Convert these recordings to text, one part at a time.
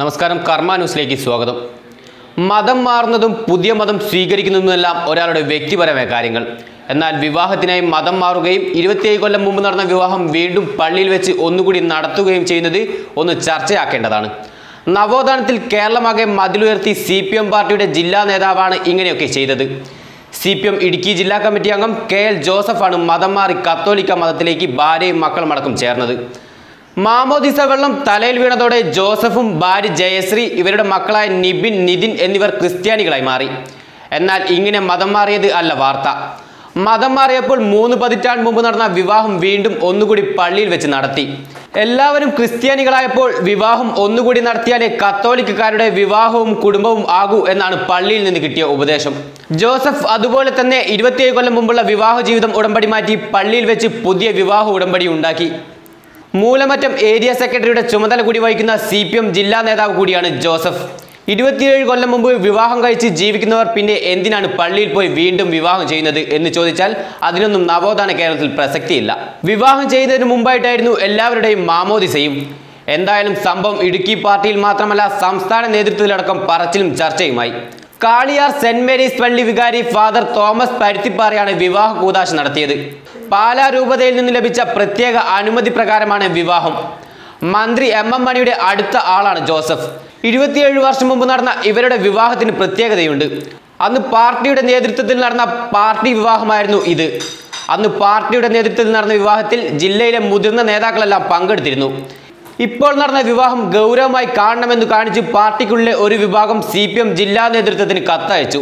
നമസ്കാരം കർമ്മ ന്യൂസിലേക്ക് സ്വാഗതം. മതം മാറുന്നതും പുതിയ മതം സ്വീകരിക്കുന്നതുമെല്ലാം ഒരാളുടെ വ്യക്തിപരമായ കാര്യങ്ങൾ. എന്നാൽ വിവാഹത്തിനായി മതം മാറുകയും ഇരുപത്തിയേഴ് കൊല്ലം മുമ്പ് നടന്ന വിവാഹം വീണ്ടും പള്ളിയിൽ വെച്ച് ഒന്നുകൂടി നടത്തുകയും ചെയ്യുന്നത് ഒന്ന് ചർച്ചയാക്കേണ്ടതാണ്. നവോത്ഥാനത്തിൽ കേരളമാകെ മതിലുയർത്തി സി പി എം പാർട്ടിയുടെ ജില്ലാ നേതാവാണ് ഇങ്ങനെയൊക്കെ ചെയ്തത്. സി പി എം ഇടുക്കി ജില്ലാ കമ്മിറ്റി അംഗം കെ എൽ ജോസഫാണ് മതം മാറി കത്തോലിക്ക മതത്തിലേക്ക് ഭാര്യയും മക്കളും അടക്കം ചേർന്നത്. മാമോദിസ വെള്ളം തലയിൽ വീണതോടെ ജോസഫും ഭാര്യ ജയശ്രീ ഇവരുടെ മക്കളായ നിബിൻ നിതിൻ എന്നിവർ ക്രിസ്ത്യാനികളായി മാറി. എന്നാൽ ഇങ്ങനെ മതം മാറിയത് അല്ല വാർത്ത. മതം മാറിയപ്പോൾ മൂന്ന് പതിറ്റാണ്ട് മുമ്പ് നടന്ന വിവാഹം വീണ്ടും ഒന്നുകൂടി പള്ളിയിൽ വെച്ച് നടത്തി. എല്ലാവരും ക്രിസ്ത്യാനികളായപ്പോൾ വിവാഹം ഒന്നുകൂടി നടത്തിയാലേ കത്തോലിക്കക്കാരുടെ വിവാഹവും കുടുംബവും ആകൂ എന്നാണ് പള്ളിയിൽ നിന്ന് കിട്ടിയ ഉപദേശം. ജോസഫ് അതുപോലെ തന്നെ ഇരുപത്തിയേഴ് കൊല്ലം മുമ്പുള്ള വിവാഹ ജീവിതം ഉടമ്പടി മാറ്റി പള്ളിയിൽ വെച്ച് പുതിയ വിവാഹ ഉടമ്പടി ഉണ്ടാക്കി. മൂലമറ്റം ഏരിയ സെക്രട്ടറിയുടെ ചുമതല കൂടി വഹിക്കുന്ന സി പി എം ജില്ലാ നേതാവ് കൂടിയാണ് ജോസഫ്. ഇരുപത്തിയേഴ് കൊല്ലം മുമ്പ് വിവാഹം കഴിച്ച് ജീവിക്കുന്നവർ പിന്നെ എന്തിനാണ് പള്ളിയിൽ പോയി വീണ്ടും വിവാഹം ചെയ്യുന്നത് എന്ന് ചോദിച്ചാൽ അതിനൊന്നും നവോത്ഥാന കേരളത്തിൽ പ്രസക്തിയില്ല. വിവാഹം ചെയ്യുന്നതിന് മുമ്പായിട്ടായിരുന്നു എല്ലാവരുടെയും മാമോദിസയും. എന്തായാലും സംഭവം ഇടുക്കി പാർട്ടിയിൽ മാത്രമല്ല സംസ്ഥാന നേതൃത്വത്തിലടക്കം പറച്ചിലും ചർച്ചയുമായി. കാളിയാർ സെന്റ് മേരീസ് പള്ളി വികാരി ഫാദർ തോമസ് പരുത്തിപ്പാറയാണ് വിവാഹ കൂതാശ നടത്തിയത്. പാലാ രൂപതയിൽ നിന്ന് ലഭിച്ച പ്രത്യേക അനുമതി പ്രകാരമാണ് വിവാഹം. മന്ത്രി എം എം മണിയുടെ അടുത്ത ആളാണ് ജോസഫ്. ഇരുപത്തിയേഴ് വർഷം മുമ്പ് നടന്ന ഇവരുടെ വിവാഹത്തിന് പ്രത്യേകതയുണ്ട്. അന്ന് പാർട്ടിയുടെ നേതൃത്വത്തിൽ നടന്ന പാർട്ടി വിവാഹമായിരുന്നു ഇത്. അന്ന് പാർട്ടിയുടെ നേതൃത്വത്തിൽ നടന്ന വിവാഹത്തിൽ ജില്ലയിലെ മുതിർന്ന നേതാക്കളെല്ലാം പങ്കെടുത്തിരുന്നു. ഇപ്പോൾ നടന്ന വിവാഹം ഗൗരവമായി കാണണമെന്ന് കാണിച്ച് പാർട്ടിക്കുള്ളിലെ ഒരു വിഭാഗം സി ജില്ലാ നേതൃത്വത്തിന് കത്തയച്ചു.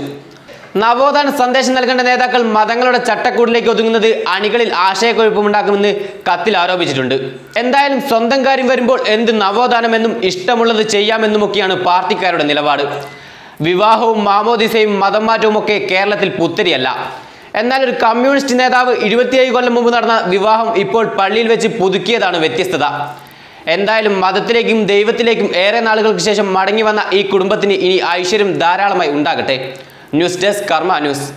നവോത്ഥാന സന്ദേശം നൽകേണ്ട നേതാക്കൾ മതങ്ങളുടെ ചട്ടക്കൂടിലേക്ക് ഒതുങ്ങുന്നത് അണികളിൽ ആശയക്കുഴപ്പമുണ്ടാക്കുമെന്ന് കത്തിൽ ആരോപിച്ചിട്ടുണ്ട്. എന്തായാലും സ്വന്തം കാര്യം വരുമ്പോൾ എന്ത് നവോത്ഥാനമെന്നും ഇഷ്ടമുള്ളത് ചെയ്യാമെന്നുമൊക്കെയാണ് പാർട്ടിക്കാരുടെ നിലപാട്. വിവാഹവും മാമോദിസയും മതം മാറ്റവും ഒക്കെ കേരളത്തിൽ പുത്തരിയല്ല. എന്നാൽ ഒരു കമ്മ്യൂണിസ്റ്റ് നേതാവ് ഇരുപത്തിയേഴ് കൊല്ലം മുമ്പ് നടന്ന വിവാഹം ഇപ്പോൾ പള്ളിയിൽ വെച്ച് പുതുക്കിയതാണ് വ്യത്യസ്തത. എന്തായാലും മതത്തിലേക്കും ദൈവത്തിലേക്കും ഏറെ നാളുകൾക്ക് ശേഷം മടങ്ങി വന്ന ഈ കുടുംബത്തിന് ഇനി ഐശ്വര്യം ധാരാളമായി ഉണ്ടാകട്ടെ. ന്യൂസ് ഡെസ്ക് കർമ്മ ന്യൂസ്